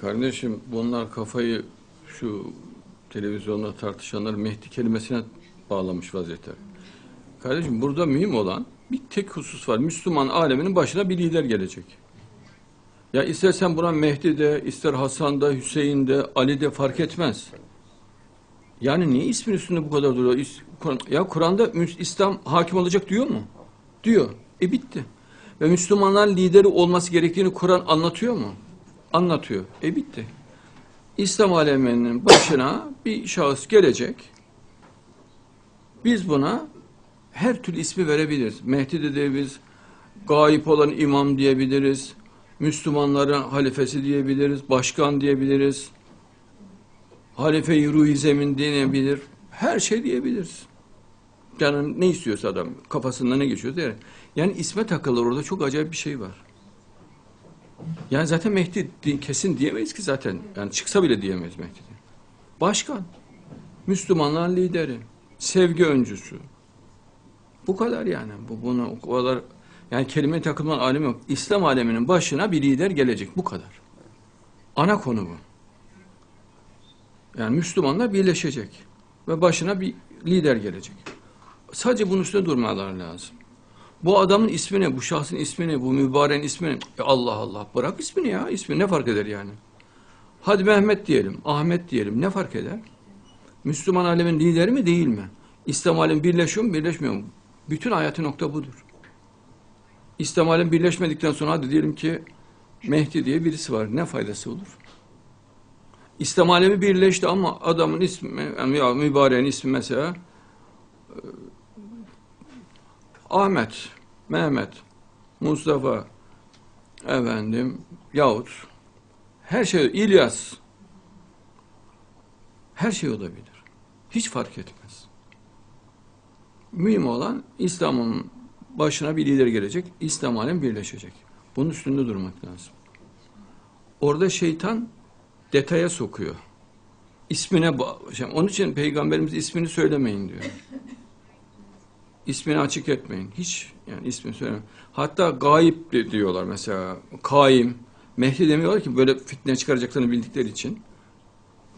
Kardeşim bunlar kafayı şu televizyonda tartışanlar Mehdi kelimesine bağlamış vaziyette. Kardeşim burada mühim olan bir tek husus var. Müslüman aleminin başına bir lider gelecek. Ya istersen buna Mehdi de, ister Hasan da, Hüseyin de, Ali de fark etmez. Yani niye ismin üstünde bu kadar duruyor? Ya Kur'an'da İslam hakim olacak diyor mu? Diyor. E bitti. Ve Müslümanlar lideri olması gerektiğini Kur'an anlatıyor mu? Anlatıyor. E bitti. İslam aleminin başına bir şahıs gelecek. Biz buna her türlü ismi verebiliriz. Mehdi de diyebiliriz. Gayip olan imam diyebiliriz. Müslümanların halifesi diyebiliriz. Başkan diyebiliriz. Halife-i ruhi zemin diyebilir. Her şey diyebiliriz. Yani ne istiyorsa adam kafasında ne geçiyorsa yani. Yani isme takılır orada çok acayip bir şey var. Yani zaten Mehdi di- kesin diyemeyiz ki zaten. Yani çıksa bile diyemeyiz Mehdi. Başkan. Müslümanların lideri. Sevgi öncüsü. Bu kadar yani. Bu bunu o kadar yani kelime takılman alemi yok. İslam aleminin başına bir lider gelecek. Bu kadar. Ana konu bu. Yani Müslümanlar birleşecek. Ve başına bir lider gelecek. Sadece bunun üstüne durmaları lazım. Bu adamın ismi ne? Bu şahsın ismi ne? Bu mübareğin ismi ne? E Allah Allah. Bırak ismini ya. İsmi ne fark eder yani? Hadi Mehmet diyelim, Ahmet diyelim. Ne fark eder? Müslüman alemin lideri mi değil mi? İslam alemi birleşiyor mu, birleşmiyor mu? Bütün hayatı nokta budur. İslam alemi birleşmedikten sonra hadi diyelim ki Mehdi diye birisi var. Ne faydası olur? İslam alemi birleşti ama adamın ismi, yani ya mübareğin ismi mesela e, Ahmet, Mehmet, Mustafa, efendim, yahut her şey, İlyas, her şey olabilir. Hiç fark etmez. Mühim olan İslam'ın başına bir lider gelecek, İslam alem birleşecek. Bunun üstünde durmak lazım. Orada şeytan detaya sokuyor. İsmine şey, onun için peygamberimiz ismini söylemeyin diyor. İsmini açık etmeyin. Hiç yani ismini söylemeyin. Hatta gayip diyorlar mesela. Kaim. Mehdi demiyorlar ki böyle fitne çıkaracaklarını bildikleri için.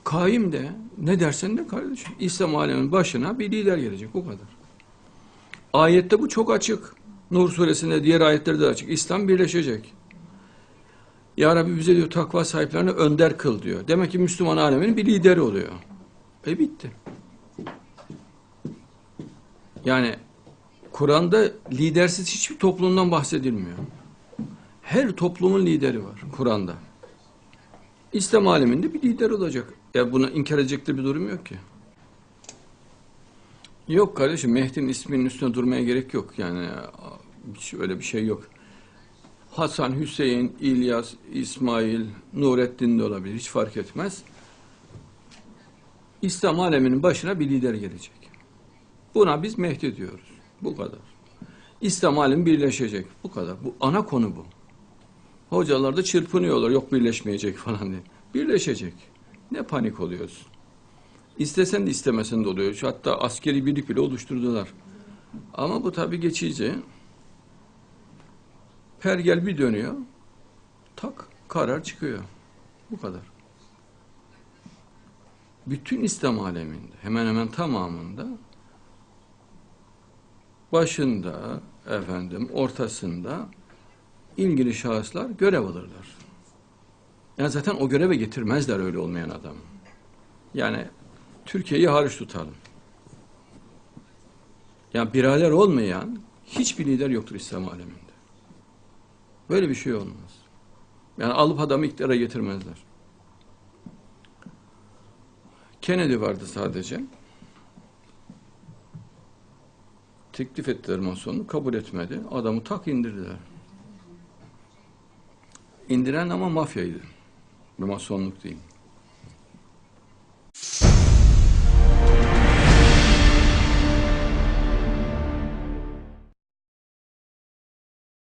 Kaim de ne dersen de kardeşim. İslam aleminin başına bir lider gelecek. Bu kadar. Ayette bu çok açık. Nur suresinde diğer ayetlerde de açık. İslam birleşecek. Ya Rabbi bize diyor takva sahiplerini önder kıl diyor. Demek ki Müslüman aleminin bir lideri oluyor. E bitti. Yani Kur'an'da lidersiz hiçbir toplumdan bahsedilmiyor. Her toplumun lideri var Kur'an'da. İslam aleminde bir lider olacak. Ya buna inkar edecek de bir durum yok ki. Yok kardeşim Mehdi'nin isminin üstüne durmaya gerek yok. Yani hiç öyle bir şey yok. Hasan, Hüseyin, İlyas, İsmail, Nurettin de olabilir. Hiç fark etmez. İslam aleminin başına bir lider gelecek. Buna biz Mehdi diyoruz. Bu kadar. İslam alemi birleşecek. Bu kadar. Bu ana konu bu. Hocalar da çırpınıyorlar. Yok birleşmeyecek falan diye. Birleşecek. Ne panik oluyorsun? İstesen de istemesen de oluyor. Hatta askeri birlik bile oluşturdular. Ama bu tabii geçici. Pergel bir dönüyor. Tak karar çıkıyor. Bu kadar. Bütün İslam aleminde hemen hemen tamamında başında efendim ortasında ilgili şahıslar görev alırlar. Yani zaten o göreve getirmezler öyle olmayan adam. Yani Türkiye'yi hariç tutalım. Yani birader olmayan hiçbir lider yoktur İslam aleminde. Böyle bir şey olmaz. Yani alıp adamı iktidara getirmezler. Kennedy vardı sadece. Teklif ettiler masonlu, kabul etmedi. Adamı tak indirdiler. İndiren ama mafyaydı. Masonluk değil.